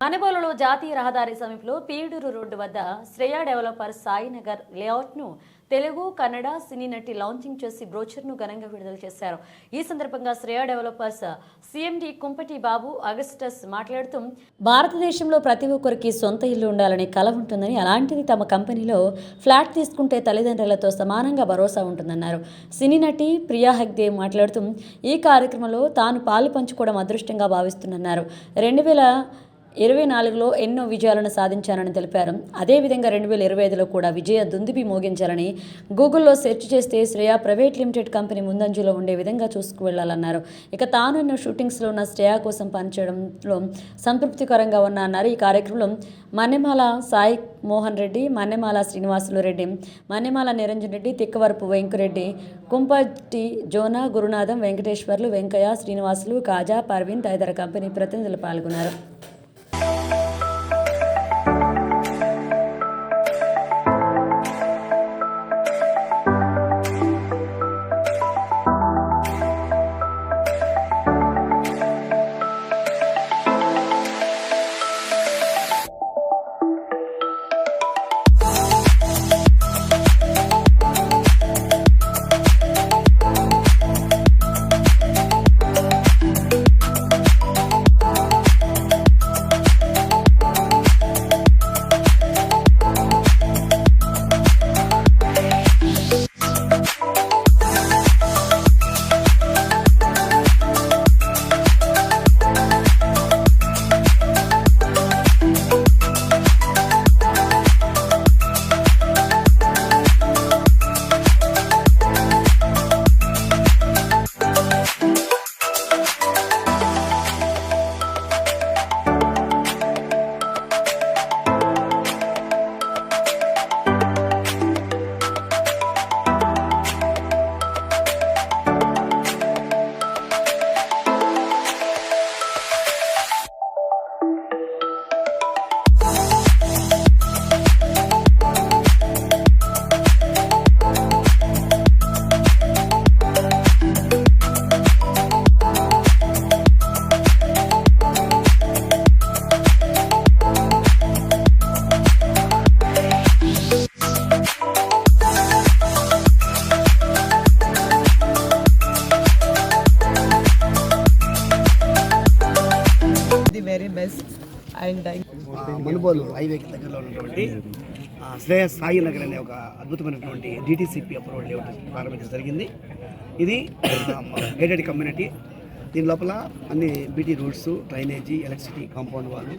మనబోలులో జాతీయ రహదారి సమీపంలో పీడూరు రోడ్డు వద్ద శ్రేయా డెవలపర్ సాయినగర్ లేఅవుట్ను తెలుగు కన్నడ సినీ నటి లాంచింగ్ చేసి బ్రోచర్ను ఘనంగా విడుదల చేశారు. ఈ సందర్భంగా శ్రేయా డెవలపర్స్ సీఎండి కుంపటి బాబు అగస్టస్ మాట్లాడుతూ భారతదేశంలో ప్రతి ఒక్కరికి సొంత ఇల్లు ఉండాలనే కల ఉంటుందని అలాంటిది తమ కంపెనీలో ఫ్లాట్ తీసుకుంటే తల్లిదండ్రులతో సమానంగా భరోసా ఉంటుందన్నారు. సినీ నటి ప్రియా హెగ్దే మాట్లాడుతూ ఈ కార్యక్రమంలో తాను పాలు పంచుకోవడం అదృష్టంగా భావిస్తున్నారు రెండు వేల ఇరవై నాలుగులో ఎన్నో విజయాలను సాధించానని తెలిపారు. అదేవిధంగా రెండు వేల ఇరవై ఐదులో కూడా విజయ దుందుబి మోగించాలని గూగుల్లో సెర్చ్ చేస్తే శ్రేయా ప్రైవేట్ లిమిటెడ్ కంపెనీ ముందంజలో ఉండే విధంగా చూసుకువెళ్ళాలన్నారు. ఇక తాను ఎన్నో షూటింగ్స్లో ఉన్న శ్రేయా కోసం పనిచేయడంలో సంతృప్తికరంగా ఉన్న అన్నారు ఈ కార్యక్రమంలో మన్నెమాల సాయి మోహన్ రెడ్డి మన్నెమాల శ్రీనివాసులు రెడ్డి మన్నెమాల నిరంజన్ రెడ్డి తిక్కవరపు వెంకరెడ్డి కుంపటి జోన గురునాథం వెంకటేశ్వర్లు వెంకయ్య శ్రీనివాసులు కాజా పర్వీన్ తదితర కంపెనీ ప్రతినిధులు పాల్గొన్నారు. మనుబోలు హైవేకి దగ్గరలో ఉన్నటువంటి శ్రేయ శ్రేయస్ సాయి నగర్ అనే ఒక అద్భుతమైనటువంటి డిటీసీపీ అప్రూవల్ లేఅవుట్ ప్రారంభించడం జరిగింది. ఇది గేటెడ్ కమ్యూనిటీ దీని లోపల అన్ని BT roads drainage electricity compound వాళ్ళు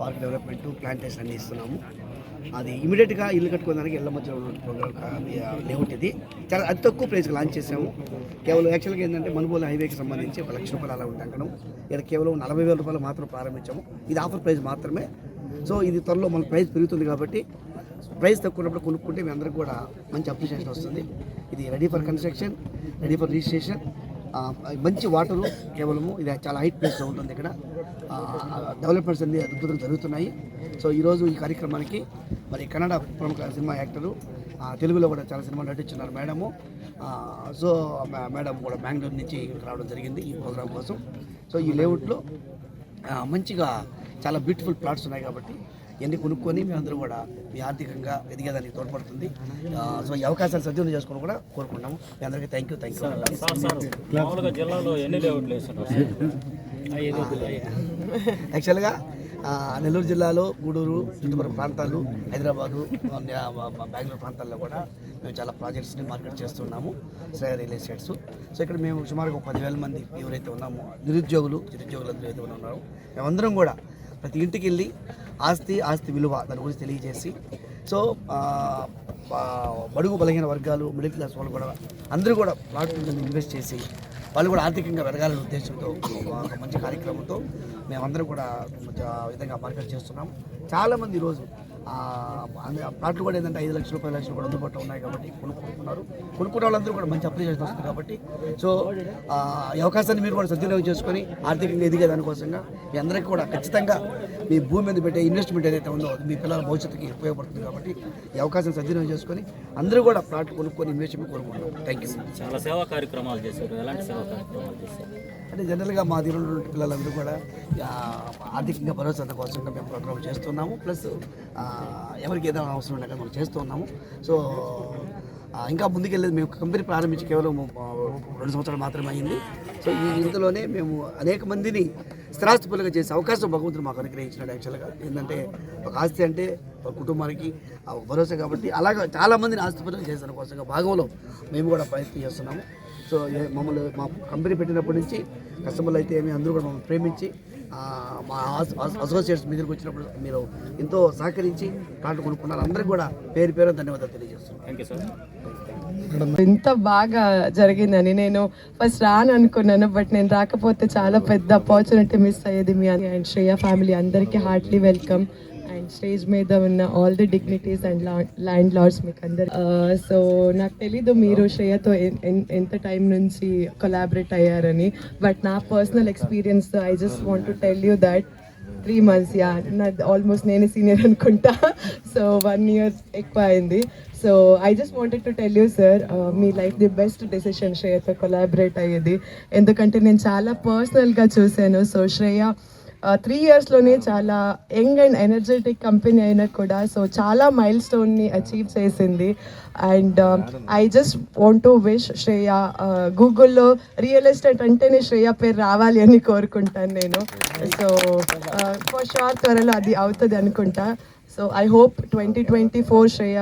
పార్క్ డెవలప్మెంట్ ప్లాంటేషన్ అన్ని ఇస్తున్నాము. అది ఇమీడియట్గా ఇల్లు కట్టుకోవడానికి ఇళ్ళ మధ్యలో ఉన్న ప్రోగ్రామ్ లేఅవుట్ ఇది. చాలా అతి తక్కువ ప్రైస్కి లాంచ్ చేసాము కేవలం యాక్చువల్గా ఏంటంటే మనుబోలు హైవేకి సంబంధించి ఒక లక్ష రూపాయలు అలా ఉంటాం అంకణం ఇక్కడ కేవలం నలభై వేల రూపాయలు మాత్రం ప్రారంభించాము. ఇది ఆఫర్ ప్రైస్ మాత్రమే. సో ఇది త్వరలో మన ప్రైస్ పెరుగుతుంది కాబట్టి ప్రైస్ తక్కువ ఉన్నప్పుడు కొనుక్కుంటే మీ అందరికి కూడా మంచి అప్రిషియేషన్ వస్తుంది. ఇది ready for construction ready for registration. మంచి వాటరు కేవలము ఇది చాలా హైట్ ప్లేస్లో ఉంటుంది ఇక్కడ. డెవలప్మెంట్స్ అన్ని అద్భుతం జరుగుతున్నాయి. సో ఈరోజు ఈ కార్యక్రమానికి మరి కన్నడ ప్రముఖ సినిమా యాక్టరు తెలుగులో కూడా చాలా సినిమాలు నటించున్నారు మేడము. సో మే- మేడం కూడా బెంగళూరు నుంచి రావడం జరిగింది ఈ ప్రోగ్రామ్ కోసం. సో ఈ లేఅవుట్లో మంచిగా చాలా బ్యూటిఫుల్ ప్లాట్స్ ఉన్నాయి కాబట్టి ఇవన్నీ కొనుక్కొని మీ అందరూ కూడా మీ ఆర్థికంగా ఎదిగేదానికి తోడ్పడుతుంది. సో ఈ అవకాశాలు సద్వినియోగం చేసుకుని కూడా కోరుకుంటాము మీ అందరికీ థ్యాంక్ యూ థ్యాంక్ యూ జిల్లాలో ఎన్ని యాక్చువల్గా నెల్లూరు జిల్లాలో గూడూరు చుట్టుపక్కల ప్రాంతాలు హైదరాబాదు బెంగళూరు ప్రాంతాల్లో కూడా మేము చాలా ప్రాజెక్ట్స్ని మార్కెట్ చేస్తున్నాము శ్రేయ రియల్ ఎస్టేట్స్. సో ఇక్కడ మేము సుమారుగా ఒక పదివేల మంది ఎవరైతే ఉన్నామో నిరుద్యోగులు నిరుద్యోగులు అందరూ ఏదైతే ఉన్నారో మేమందరం కూడా ప్రతి ఇంటికి వెళ్ళి ఆస్తి ఆస్తి విలువ దాని గురించి తెలియజేసి సో బడుగు బలహీన వర్గాలు మిడిల్ క్లాస్ వాళ్ళు కూడా అందరూ కూడా ప్లాట్ ఇన్వెస్ట్ చేసి వాళ్ళు కూడా ఆర్థికంగా పెరగాలనే ఉద్దేశంతో ఒక మంచి కార్యక్రమంతో మేమందరం కూడా విధంగా మార్కెట్ చేస్తున్నాం. చాలామంది ఈరోజు ప్లాట్లు కూడా ఏంటంటే ఐదు లక్షలు పది లక్షలు కూడా అందుబాటులో ఉన్నాయి కాబట్టి కొనుక్కుంటున్నారు. కొనుక్కున్న వాళ్ళందరూ కూడా మంచి అప్రిషియేషన్ వస్తుంది కాబట్టి. సో ఈ అవకాశాన్ని మీరు కూడా సద్వినియోగం చేసుకొని ఆర్థికంగా ఎదిగే దానికోసంగా మీ అందరికీ కూడా ఖచ్చితంగా మీ భూమి మీద పెట్టే ఇన్వెస్ట్మెంట్ ఏదైతే ఉందో అది మీ పిల్లల భవిష్యత్తుకి ఉపయోగపడుతుంది కాబట్టి ఈ అవకాశం సద్వినియోగం చేసుకొని అందరూ కూడా ప్లాట్ కొనుక్కొని ఇన్వెస్ట్మెంట్ కోరుకుంటున్నాం. థ్యాంక్ యూ చాలా సేవా కార్యక్రమాలు చేశారు. ఎలాంటి సేవా కార్యక్రమాలు చేశారు? అంటే జనరల్గా మా దగ్గర పిల్లలందరూ కూడా ఆర్థికంగా భరోసా కోసంగా మేము ప్రోగ్రామ్ చేస్తున్నాము. ప్లస్ ఎవరికి ఏదైనా అవసరం ఉన్నా కానీ మనం చేస్తూ ఉన్నాము. సో ఇంకా ముందుకెళ్ళేది మేము కంపెనీ ప్రారంభించి కేవలం రెండు సంవత్సరాలు మాత్రమే అయింది. సో ఈ ఇంతలోనే మేము అనేక మందిని స్థిరాస్తిపరులుగా చేసే అవకాశం భగవంతుడు మాకు అనుగ్రహించినాడు యాక్చువల్గా ఏంటంటే ఒక ఆస్తి అంటే ఒక కుటుంబానికి ఆ ఒక భరోసా కాబట్టి అలాగా చాలా ఆస్తిపులుగా చేసిన కోసంగా భాగంలో మేము కూడా ప్రయత్నం చేస్తున్నాము. సో మమ్మల్ని మా కంపెనీ పెట్టినప్పటి నుంచి కస్టమర్లు అయితే ఏమి అందరూ కూడా మమ్మల్ని ప్రేమించి మా అసో- అసో- అసోసియేట్స్ మీ దగ్గరికి వచ్చినప్పుడు మీరు ఎంతో సహకరించి ప్లాట్లు కొనుక్కున్నారు. అందరికీ కూడా పేరు పేరు ధన్యవాదాలు తెలియజేస్తున్నాను ఎంత బాగా జరిగిందని నేను ఫస్ట్ రాను అనుకున్నాను బట్ నేను రాకపోతే చాలా పెద్ద ఆపర్చునిటీ మిస్ అయ్యేది మీ అండ్ శ్రేయ ఫ్యామిలీ అందరికీ హార్ట్లీ వెల్కమ్ అండ్ స్టేజ్ మీద ఉన్న all the dignitaries and landlords మీకు అందరు సో నాకు తెలీదు మీరు శ్రేయతో ఎంత టైం నుంచి కొలాబరేట్ అయ్యారని. బట్ నా personal experience I just want to tell you that three months yeah నాది ఆల్మోస్ట్ నేనే సీనియర్ అనుకుంటా. సో వన్ ఇయర్ ఎక్కువ అయింది. So I just wanted to tell you sir me life the best decision శ్రేయతో collaborate అయ్యేది. ఎందుకంటే నేను చాలా పర్సనల్గా చూశాను. సో శ్రేయ త్రీ ఇయర్స్లోనే చాలా యంగ్ అండ్ ఎనర్జెటిక్ కంపెనీ అయినా కూడా సో చాలా మైల్ స్టోన్ని అచీవ్ చేసింది. And I just want to wish Shreya గూగుల్లో రియల్ ఎస్టేట్ అంటేనే శ్రేయ పేరు రావాలి అని కోరుకుంటాను నేను. సో ఫర్ షూర్ త్వరలో అది అవుతుంది అనుకుంటా. So I hope twenty twenty four Shreya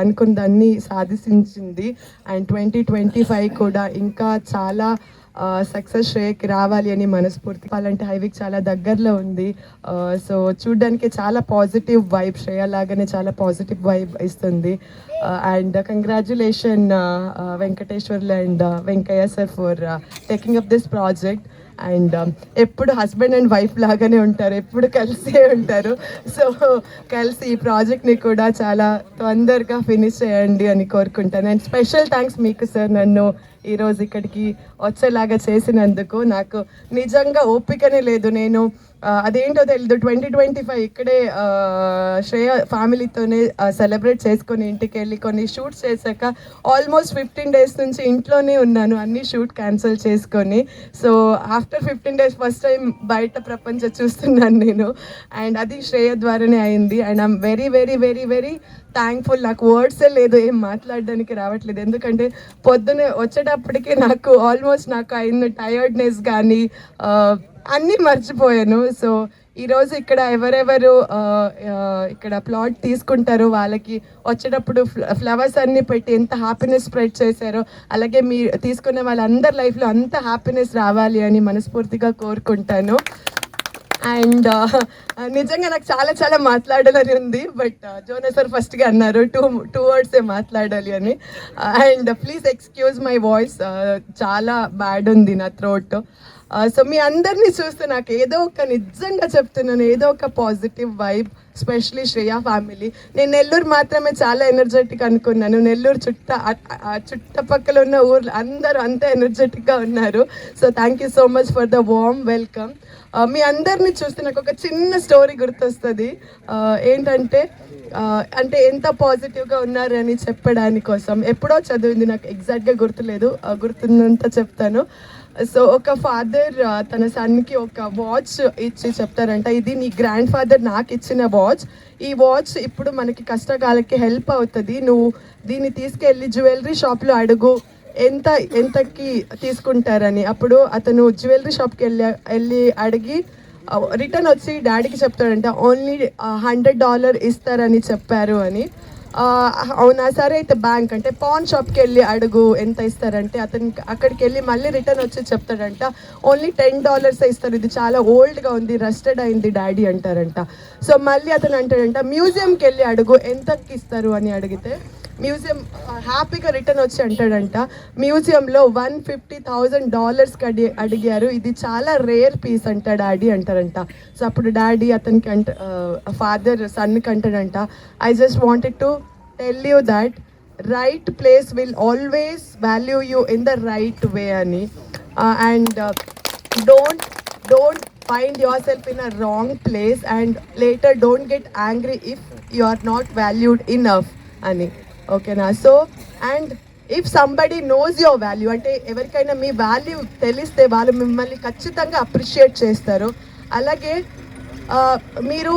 అనుకున్న దాన్ని సాధించింది. అండ్ ట్వంటీ ట్వంటీ ఫైవ్ కూడా ఇంకా చాలా సక్సెస్ శ్రేయకి రావాలి అని మనస్ఫూర్తి అలాంటి హైవేకి చాలా దగ్గరలో ఉంది. సో చూడ్డానికి చాలా పాజిటివ్ వైబ్ శ్రేయ లాగానే చాలా పాజిటివ్ వైబ్ ఇస్తుంది. And congratulation Venkateswarlu and Venkaiah sir for taking up this project and ఎప్పుడు హస్బెండ్ అండ్ వైఫ్ లాగానే ఉంటారు ఎప్పుడు కలిసే ఉంటారు. సో కలిసి ఈ ప్రాజెక్ట్ని కూడా చాలా తొందరగా ఫినిష్ చేయండి అని కోరుకుంటాను. అండ్ స్పెషల్ థ్యాంక్స్ మీకు సార్ నన్ను ఈరోజు ఇక్కడికి వచ్చేలాగా చేసినందుకు నాకు నిజంగా ఓపికనే లేదు. నేను అదేంటో తెలియదు ట్వంటీ ట్వంటీ ఫైవ్ ఇక్కడే శ్రేయ ఫ్యామిలీతోనే సెలబ్రేట్ చేసుకొని ఇంటికి వెళ్ళి కొన్ని షూట్స్ చేశాక ఆల్మోస్ట్ ఫిఫ్టీన్ డేస్ నుంచి ఇంట్లోనే ఉన్నాను. అన్ని షూట్ క్యాన్సిల్ చేసుకొని. So after fifteen days first time బయట ప్రపంచం చూస్తున్నాను నేను. అండ్ అది శ్రేయ ద్వారానే అయింది. And I'm very very very very thankful. నాకు వర్డ్సే లేదు. ఏం మాట్లాడడానికి రావట్లేదు. ఎందుకంటే పొద్దునే వచ్చేటప్పటికి నాకు ఆల్మోస్ట్ నాకు అయిన టయర్డ్నెస్ కానీ అన్నీ మర్చిపోయాను. సో ఈరోజు ఇక్కడ ఎవరెవరు ఇక్కడ ప్లాట్ తీసుకుంటారు వాళ్ళకి వచ్చేటప్పుడు ఫ్లవర్స్ అన్నీ పెట్టి ఎంత హ్యాపీనెస్ స్ప్రెడ్ చేశారో అలాగే మీ తీసుకున్న వాళ్ళందరి లైఫ్లో అంత హ్యాపీనెస్ రావాలి అని మనస్ఫూర్తిగా కోరుకుంటాను. అండ్ uh, uh, నిజంగా నాకు చాలా చాలా మాట్లాడాలని ఉంది. బట్ uh, జోనా సార్ ఫస్ట్గా అన్నారు టూ టూ వర్డ్సే మాట్లాడాలి అని. And please excuse my voice చాలా బ్యాడ్ ఉంది నా థ్రోట్ సో మీ అందరినీ చూస్తే నాకు ఏదో ఒక నిజంగా చెప్తున్నాను ఏదో ఒక positive vibe specially Shreya family నేను నెల్లూరు మాత్రమే చాలా ఎనర్జెటిక్ అనుకున్నాను. నెల్లూరు చుట్ట చుట్టపక్కల ఉన్న ఊర్లు అందరూ అంత ఎనర్జెటిక్గా ఉన్నారు. So thank you so much for the warm welcome మీ అందరిని చూస్తే నాకు ఒక చిన్న స్టోరీ గుర్తొస్తుంది. Uh, ఏంటంటే uh, అంటే ఎంత పాజిటివ్గా ఉన్నారని చెప్పడానికి కోసం ఎప్పుడో చదివింది నాకు ఎగ్జాక్ట్గా గుర్తులేదు. Uh, గుర్తున్నంత చెప్తాను. సో ఒక ఫాదర్ uh, తన సన్కి ఒక వాచ్ ఇచ్చి చెప్తారంట ఇది నీ గ్రాండ్ ఫాదర్ నాకు ఇచ్చిన వాచ్ ఈ వాచ్ ఇప్పుడు మనకి కష్టకాలకి హెల్ప్ అవుతుంది. నువ్వు దీన్ని తీసుకెళ్ళి జ్యువెలరీ షాప్లో అడుగు. ఎంత ఎంతకి తీసుకుంటారని. అప్పుడు అతను జ్యువెలరీ షాప్కి వెళ్ళి వెళ్ళి అడిగి రిటర్న్ వచ్చి డాడీకి చెప్తాడంట ఓన్లీ హండ్రెడ్ డాలర్ ఇస్తారని చెప్పారు అని. అవునా? సరే అయితే బ్యాంక్ అంటే పాన్ షాప్కి వెళ్ళి అడుగు ఎంత ఇస్తారంటే అతనికి అక్కడికి వెళ్ళి మళ్ళీ రిటర్న్ వచ్చి చెప్తాడంట ఓన్లీ టెన్ డాలర్స్ ఇస్తారు. ఇది చాలా ఓల్డ్గా ఉంది రస్టెడ్ అయింది డాడీ అంటారంట. సో మళ్ళీ అతను అంటాడంట మ్యూజియంకి వెళ్ళి అడుగు ఎంతకి ఇస్తారు అని అడిగితే మ్యూజియం హ్యాపీగా రిటర్న్ వచ్చి అంటాడంట. మ్యూజియంలో వన్ ఫిఫ్టీ థౌజండ్ డాలర్స్కి అడి అడిగారు. ఇది చాలా రేర్ పీస్ అంట డాడీ అంటారంట. సో అప్పుడు డాడీ అతనికి అంట ఫాదర్ సన్కి అంటాడంట I just wanted to tell you that right place will always value you in the right way అని. And డోట్ don't find find self in a wrong place and later don't get angry if you are not valued enough అని. ఓకేనా so and if somebody knows your value అంటే ఎవరికైనా మీ value తెలిస్తే వాళ్ళు మిమ్మల్ని ఖచ్చితంగా appreciate చేస్తారు. అలాగే ఆ, మీరు